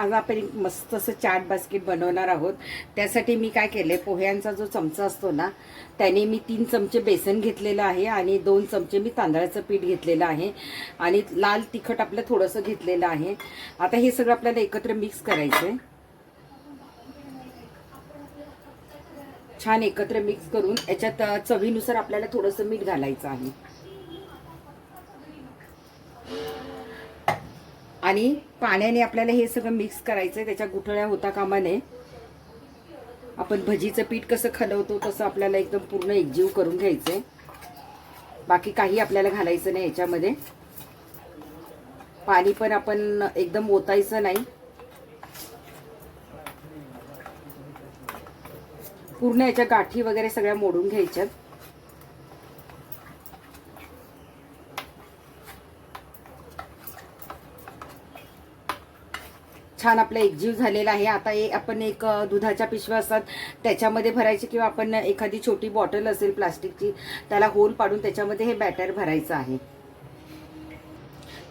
आज आपण एक मस्त असं चाट बास्केट बनवणार आहोत. त्यासाठी मी काय केले पोह्यांचा जो चमचा असतो ना त्याने मी तीन चमचे बेसन घेतलेलं आहे आणि दोन चमचे मी तांदळाचं पीठ घेतलेलं आहे आणि लाल तिखट आपलं थोडंसं घेतलेलं आहे. आता हे सगळं आपल्याला एकत्र मिक्स करायचं आहे छान एकत्र मिक्स करून याच्यात चवीनुसार आपल्याला थोडंसं मीठ घालायचं आहे. आणि पाण्याने आपल्याला हे सगळं मिक्स करायचं आहे त्याच्या गुठळ्या होता कामा नये. आपण भजीचं पीठ कसं खलवतो तसं आपल्याला एकदम पूर्ण एकजीव करून घ्यायचं आहे बाकी काही आपल्याला घालायचं नाही याच्यामध्ये. पाणी पण आपण एकदम ओतायचं नाही. पूर्ण याच्या गाठी वगैरे सगळ्या मोडून घ्यायच्यात. छान आपलं एकजीव झालेला आहे. आता ए आपण एक दुधाच्या पिशव्या असतात त्याच्यामध्ये भरायची किंवा आपण एखादी छोटी बॉटल असेल प्लास्टिकची त्याला होल पाडून त्याच्यामध्ये हे बॅटर भरायचं आहे.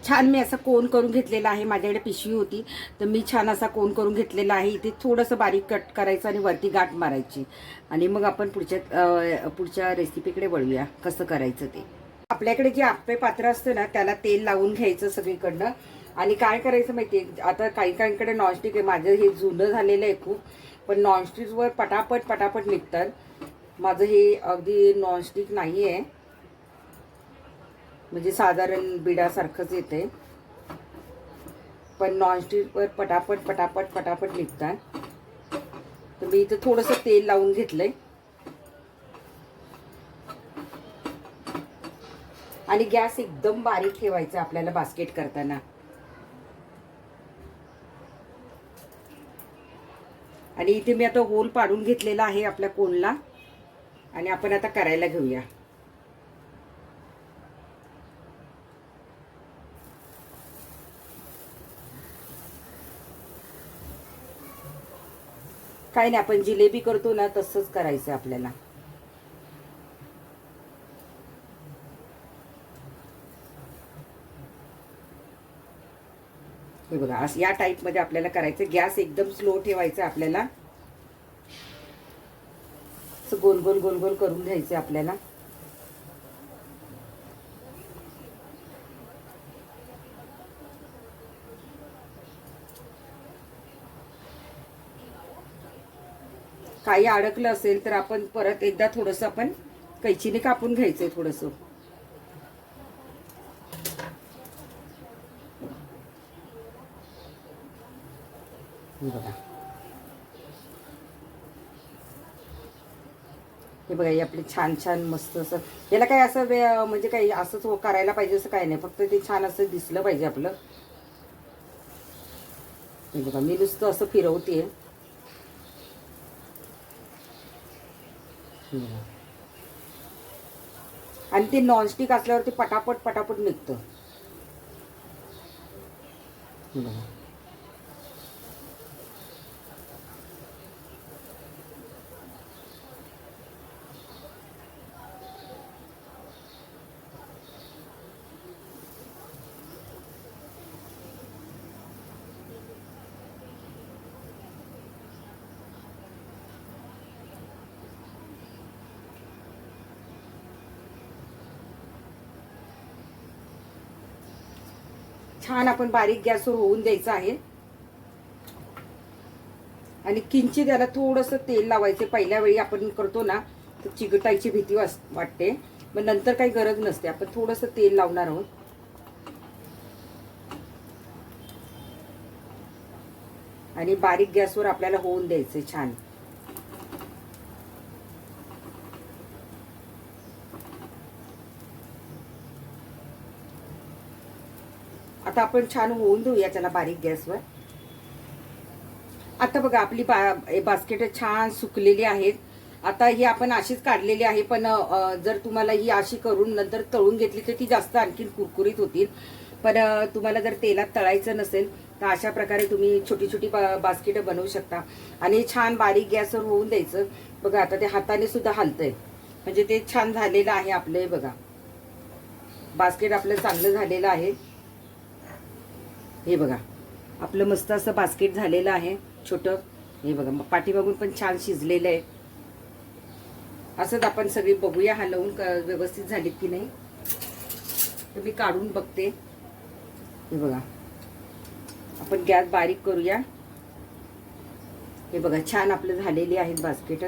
छान मी असा कोन करून घेतलेला आहे. माझ्याकडे पिशवी होती तर मी छान असा कोन करून घेतलेला आहे. इथे थोडंसं बारीक कट करायचं आणि वरती गाठ मारायची. आणि मग आपण पुढच्या पुढच्या रेसिपीकडे वळूया कसं करायचं ते. आपल्याकडे जे आप्पे पात्र असतं ना त्याला तेल लावून घ्यायचं सगळीकडनं. आणि काय करायचं माहिती आता काही काहींकडे नॉनस्टिक आहे. माझं हे जुनं झालेलं आहे खूप. पण नॉनस्टिकवर पटापट पटापट निघतात. माझं हे अगदी नॉनस्टिक नाही आहे म्हणजे साधारण बिडासारखंच येते. पण नॉनस्टिकवर पटापट पटापट पटापट निघतात. तर मी इथं थोडंसं तेल लावून घेतलंय. आणि गॅस एकदम बारीक ठेवायचा आपल्याला बास्केट करताना. आणि इथे मी आता होल पाडून घेतलेला आहे आपल्या कोणला. आणि आपण आता करायला घेऊया. काही नाही आपण जिलेबी करतो ना तसंच करायचं आपल्याला. हे बघा असं या टाईपमध्ये आपल्याला करायचं गॅस एकदम स्लो ठेवायचा आपल्याला. असं गोल गोल गोल गोल करून घ्यायचं आपल्याला. काही अडकलं असेल तर आपण परत एकदा थोडंसं आपण कैचीने कापून घ्यायचंय थोडंसं. हे बघा. हे बघा हे आपले छान छान मस्त असं. याला काय असं वे म्हणजे काही असंच करायला पाहिजे असं काही नाही. फक्त ते छान असं दिसलं पाहिजे आपलं. हे बघा मी नुसतं असं फिरवते आणि ते नॉनस्टिक असल्यावर ते पटापट पटापट निघतं. छान आपण बारीक गॅसवर होऊन द्यायचं आहे. आणि किंचित त्याला थोडंसं तेल लावायचे पहिल्या वेळी आपण करतो ना तर चिकटायची भीती वाटते. मग नंतर काही गरज नसते आपण थोडंसं तेल लावणार आहोत. आणि बारीक गॅसवर आपल्याला होऊन द्यायचे छान. आता आपण छान होऊन देऊया त्याला बारीक गॅसवर. आता बघा आपली बा बास्केट छान सुकलेली आहेत. आता ही आपण अशीच काढलेली आहे पण जर तुम्हाला ही अशी करून नंतर तळून घेतली तर ती जास्त आणखीन कुरकुरीत होतील. पण तुम्हाला जर तेलात तळायचं नसेल तर अशा प्रकारे तुम्ही छोटी छोटी बा बास्केटं बनवू शकता. आणि छान बारीक गॅसवर होऊन द्यायचं. बघा आता ते हाताने सुद्धा हलतंय. म्हणजे ते छान झालेलं आहे आपलं हे बघा. बास्केट आपलं चांगलं झालेलं आहे. हे बघा. आपलं मस्त असं बास्केट झालेलं आहे. छोटं. हे बघा मग पाठीमागून पण छान शिजलेलं आहे. असंच आपण सगळी बघूया हलवून क- व्यवस्थित झाली की नाही. तर मी काढून बघते. हे बघा. आपण गॅस बारीक करूया. हे बघा छान आपलं झालेली आहेत बास्केट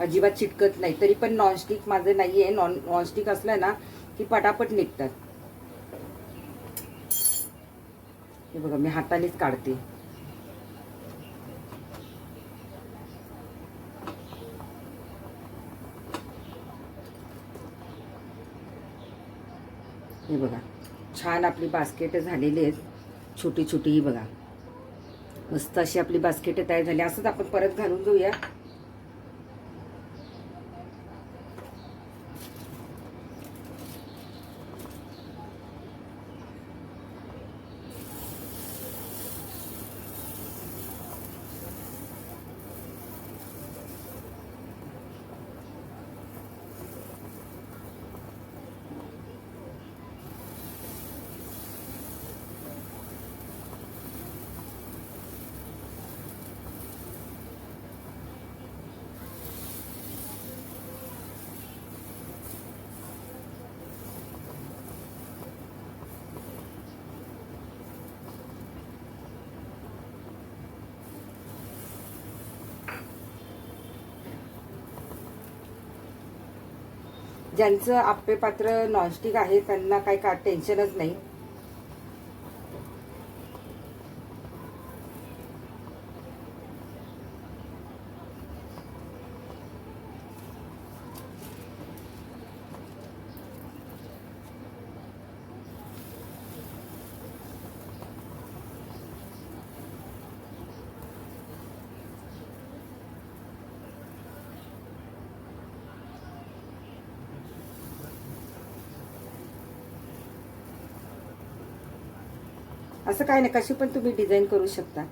अजिबात चिटकत नाही. तरी पण नॉनस्टिक माझं नाही आहे नॉन नॉनस्टिक असलं ना की पटापट निघतात. हे बघा मी हातानेच काढते. हे बघा छान आपली बास्केट झालेली आहेत. छोटी छोटी ही बघा. मस्त अशी आपली बास्केट तयार झाली. असंच आपण परत घालून घेऊया. ज्यांचं आप्पे पात्र नॉनस्टिक आहे त्यांना काही का टेन्शनच नाही. असं काय नाही. कशी पण तुम्ही डिझाईन करू शकता.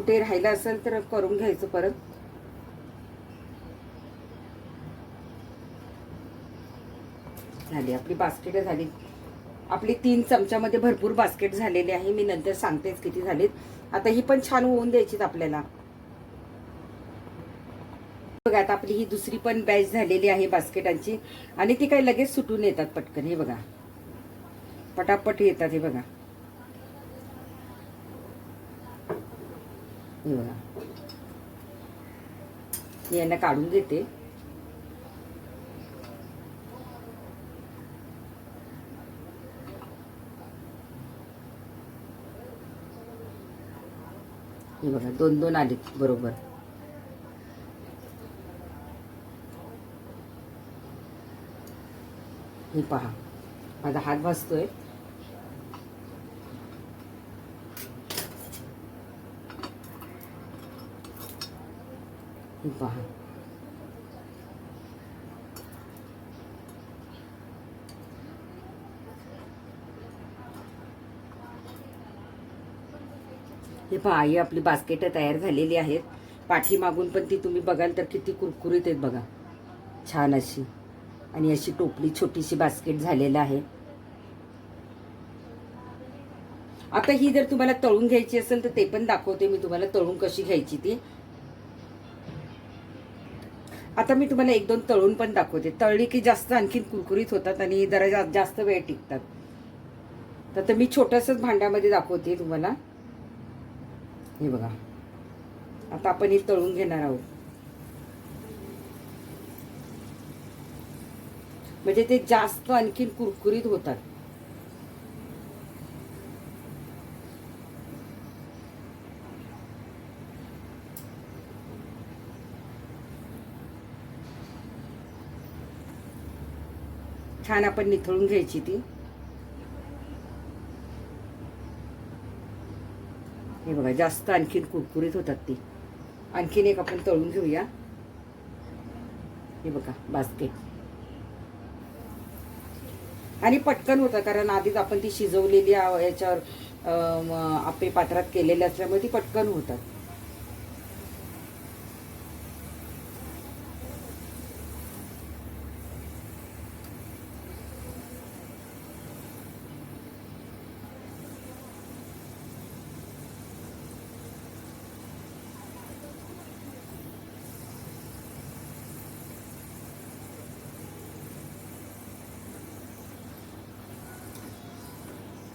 कुठे राहिलं असेल तर करून घ्यायचं परत. झाली आपली बास्केट झाली. आपली तीन चमच्यामध्ये भरपूर बास्केट झालेली आहे. मी नंतर सांगतेच किती झालीत. आता ही पण छान होऊन द्यायचीत आपल्याला. बघा आता आपली ही दुसरी पण बॅच झालेली आहे बास्केटांची. आणि ती काही लगेच सुटून येतात पटकन. हे बघा. पटापट येतात हे बघा. हे बघा मी यांना काढून घेते हे बघा दोन दोन आलेत बरोबर. हे पहा माझा हात भासतोय. पहा. हे पहा ही आपली बास्केट तयार झालेली आहेत. पाठीमागून पण ती तुम्ही बघाल तर किती कुरकुरीत आहेत बघा. छान अशी. आणि अशी टोपली छोटीशी बास्केट झालेलं आहे. आता ही जर तुम्हाला तळून घ्यायची असेल तर ते पण दाखवते मी तुम्हाला तळून कशी घ्यायची ती. आता मी तुम्हाला एक दोन तळून पण दाखवते. तळली की जास्त आणखीन कुरकुरीत होतात आणि जरा जा- जास्त वेळ टिकतात. तर मी छोटंसंच भांड्यामध्ये दाखवते तुम्हाला. हे बघा. आता आपण ही तळून घेणार आहोत. म्हणजे ते जास्त आणखीन कुरकुरीत होतात. छान आपण निथळून घ्यायची ती. हे बघा जास्त आणखीन कुरकुरीत होतात ती. आणखीन एक आपण तळून घेऊया. हे बघा बास्केट. आणि पटकन होतं कारण आधीच आपण ती शिजवलेली याच्यावर आपे पात्रात केलेली असल्यामुळे ती पटकन होतात.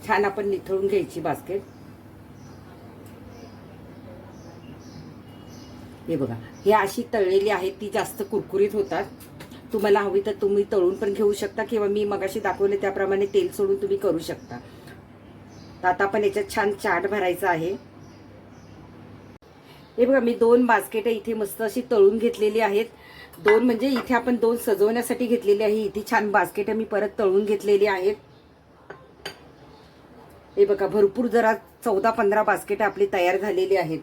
छान आपण निथळून घ्यायची बास्केट हे बघा हे अशी तळलेली आहेत ती जास्त कुरकुरीत होतात. तुम्हाला हवी तर तुम्ही तळून पण घेऊ शकता किंवा मी मगाशी दाखवले त्याप्रमाणे तेल सोडून तुम्ही करू शकता. तर आता आपण याच्यात छान चाट भरायचा आहे. हे बघा मी दोन बास्केट इथे मस्त अशी तळून घेतलेली आहेत. दोन म्हणजे इथे आपण दोन सजवण्यासाठी घेतलेली आहे. इथे छान बास्केट मी परत तळून घेतलेली आहेत. हे बघा भरपूर जरा चौदा पंधरा बास्केट आपली तयार झालेली आहेत.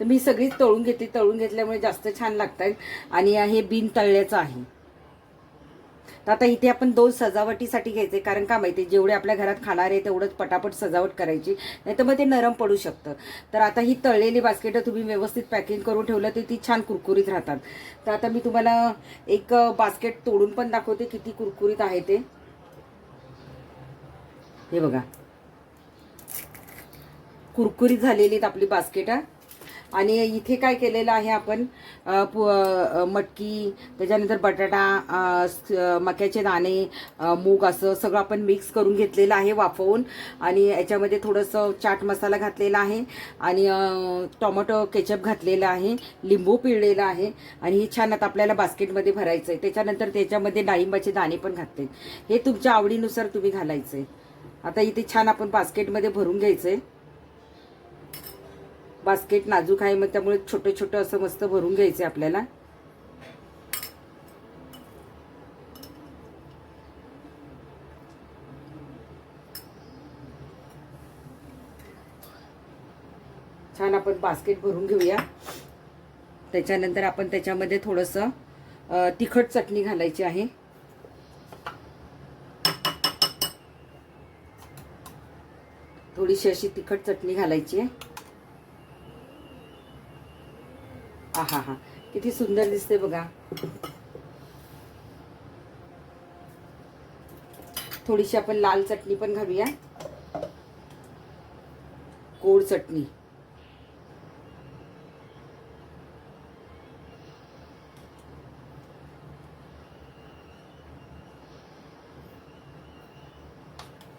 तर मी सगळीच तळून घेतली तळून घेतल्यामुळे जास्त छान लागतात. आणि हे बिन तळल्याचं आहे. तर आता इथे आपण दोन सजावटीसाठी घ्यायचे. कारण का माहिती जेवढे आपल्या घरात खाणार आहे तेवढंच पटापट सजावट करायची. नाही तर मग ते नरम पडू शकतं. तर आता ही तळलेली बास्केटं तुम्ही व्यवस्थित पॅकिंग करून ठेवलं तर ती छान कुरकुरीत राहतात. तर आता मी तुम्हाला एक बास्केट तोडून पण दाखवते किती कुरकुरीत आहे ते. हे बघा. कुरकुरीत झालेली आहेत आपली बास्केट आणि इथे काय केलेलं आहे आपण पु- मटकी त्याच्यानंतर बटाटा मक्याचे दाणे मूग असं सगळं आपण मिक्स करून घेतलेलं आहे वाफवून. आणि याच्यामध्ये थोडंसं चाट मसाला घातलेला आहे आणि टोमॅटो केचप घातलेला आहे लिंबू पिळलेला आहे आणि हे छान आता आपल्याला बास्केटमध्ये भरायचं आहे त्याच्यानंतर त्याच्यामध्ये डाळिंबाचे दाणे पण घातले हे तुमच्या आवडीनुसार तुम्ही घालायचं आहे आता इथे छान आपण बास्केटमध्ये भरून घ्यायचं आहे बास्केट नाजूक आहे मग त्यामुळे छोटं छोटं असं मस्त भरून घ्यायचं आपल्याला. छान आपण बास्केट भरून घेऊया. त्याच्यानंतर आपण त्याच्यामध्ये थोडंसं तिखट चटणी घालायची आहे. थोडीशी अशी तिखट चटणी घालायची आहे. हा किती सुंदर दिसते बघा. थोडीशी आपण लाल चटणी पण घालूया. गोड चटणी.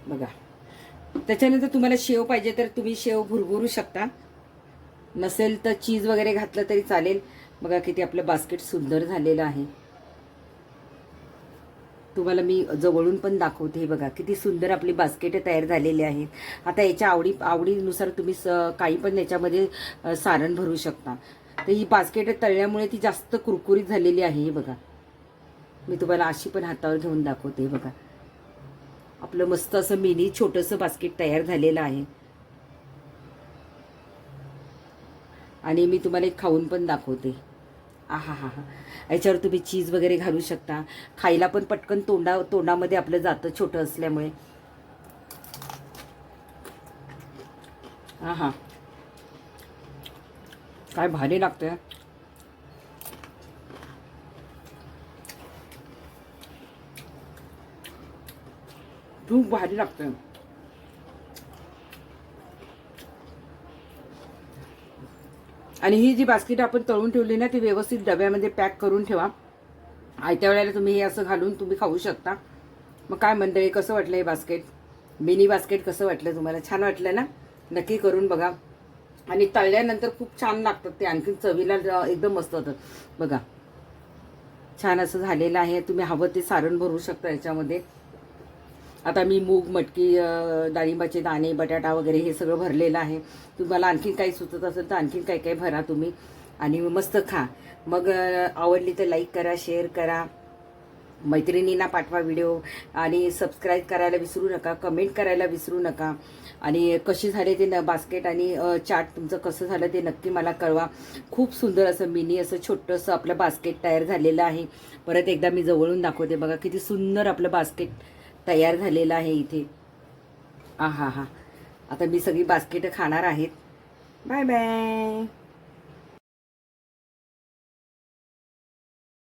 बघा. त्याच्यानंतर तुम्हाला शेव पाहिजे तर तुम्ही शेव भुरभुरू शकता. नसेल तर चीज वगैरे घातलं तरी चालेल. बघा किती आपलं बास्केट सुंदर झालेलं आहे. तुम्हाला मी जवळून पण दाखवते हे बघा. किती सुंदर आपली बास्केट तयार झालेली आहेत आता याच्या आवडी आवडीनुसार तुम्ही स काही पण याच्यामध्ये सारण भरू शकता. तर ही बास्केट तळल्यामुळे ती जास्त कुरकुरीत झालेली आहे हे बघा. मी तुम्हाला अशी पण हातावर घेऊन दाखवते हे बघा. आपलं मस्त असं मिनी छोटंसं बास्केट तयार झालेलं आहे. आणि मी तुम्हाला एक खाऊन पण दाखवते. आहा हा हा. याच्यावर तुम्ही चीज वगैरे घालू शकता. खायला पण पटकन तोंडा तोंडामध्ये आपलं जातं छोटं असल्यामुळे. हा काय भारी लागतंय खूप भारी लागतंय. आणि ही जी बास्केट आपण तळून ठेवली ना ती व्यवस्थित डब्यामध्ये पॅक करून ठेवा. आयत्या वेळेला तुम्ही हे असं घालून तुम्ही खाऊ शकता. मग काय मंडळी कसं वाटलं हे बास्केट? मिनी बास्केट कसं वाटलं तुम्हाला? छान वाटलं ना? नक्की करून बघा. आणि तळल्यानंतर खूप छान लागतात ते. आणखी चवीला एकदम मस्त होतं बघा. छान असं झालेलं आहे. तुम्ही हवं ते सारण भरू शकता याच्यामध्ये. आता मी मूग मटकी डाळिंबाचे दाणे बटाटा वगैरे हे सगळं भरलेलं आहे. तुम्हाला आणखीन काही सुचत असेल तर आणखीन काही काही भरा तुम्ही आणि मस्त खा. मग आवडली तर लाईक करा शेअर करा. मैत्रिणींना पाठवा व्हिडिओ आणि सबस्क्राईब करायला विसरू नका कमेंट करायला विसरू नका. आणि कसे झाले ते न बास्केट आणि चाट तुमचं कसं झालं ते नक्की मला कळवा. खूप सुंदर असं मिनी असं छोटंसं आपलं बास्केट तयार झालेलं आहे. परत एकदा मी जवळून दाखवते बघा किती सुंदर आपलं बास्केट तयार झालेला आहे इथे. आ हा हा आता मी सगळी बास्केटं खाणार आहेत. Bye bye.